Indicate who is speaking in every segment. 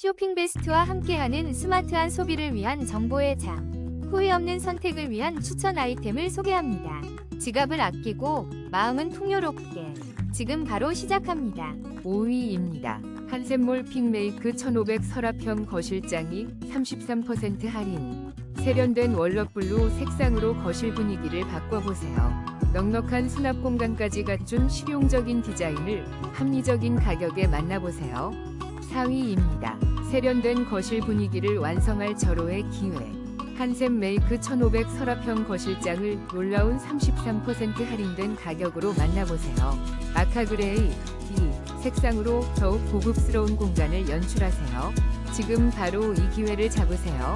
Speaker 1: 쇼핑 베스트와 함께하는 스마트한 소비를 위한 정보의 장. 후회 없는 선택을 위한 추천 아이템을 소개합니다. 지갑을 아끼고 마음은 풍요롭게. 지금 바로 시작합니다.
Speaker 2: 5위입니다. 한샘몰 핑메이크 1500 서랍형 거실장이 33% 할인. 세련된 월넛블루 색상으로 거실 분위기를 바꿔보세요. 넉넉한 수납 공간까지 갖춘 실용적인 디자인을 합리적인 가격에 만나보세요. 4위입니다. 세련된 거실 분위기를 완성할 절호의 기회. 한샘 메이크 1500 서랍형 거실장을 놀라운 33% 할인된 가격으로 만나보세요. 아카그레이 이 색상으로 더욱 고급스러운 공간을 연출하세요. 지금 바로 이 기회를 잡으세요.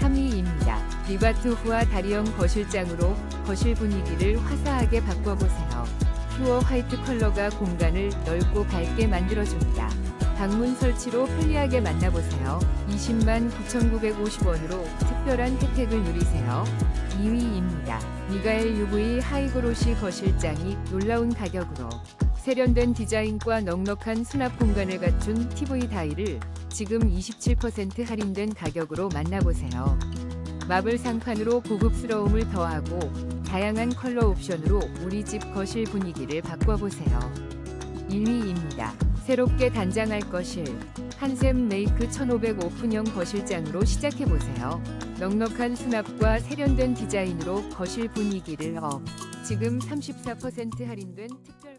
Speaker 2: 3위입니다. 리바트후와 다리형 거실장으로 거실 분위기를 화사하게 바꿔보세요. 퓨어 화이트 컬러가 공간을 넓고 밝게 만들어줍니다. 방문 설치로 편리하게 만나보세요. 20만 9,950원으로 특별한 혜택을 누리세요. 2위입니다. 미가엘 UV 하이그로시 거실장이 놀라운 가격으로 세련된 디자인과 넉넉한 수납 공간을 갖춘 TV 다이를 지금 27% 할인된 가격으로 만나보세요. 마블 상판으로 고급스러움을 더하고 다양한 컬러 옵션으로 우리 집 거실 분위기를 바꿔보세요. 1위입니다. 새롭게 단장할 거실 한샘 메이크 1500 오픈형 거실장으로 시작해보세요. 넉넉한 수납과 세련된 디자인으로 거실 분위기를 업. 지금 34% 할인된 특별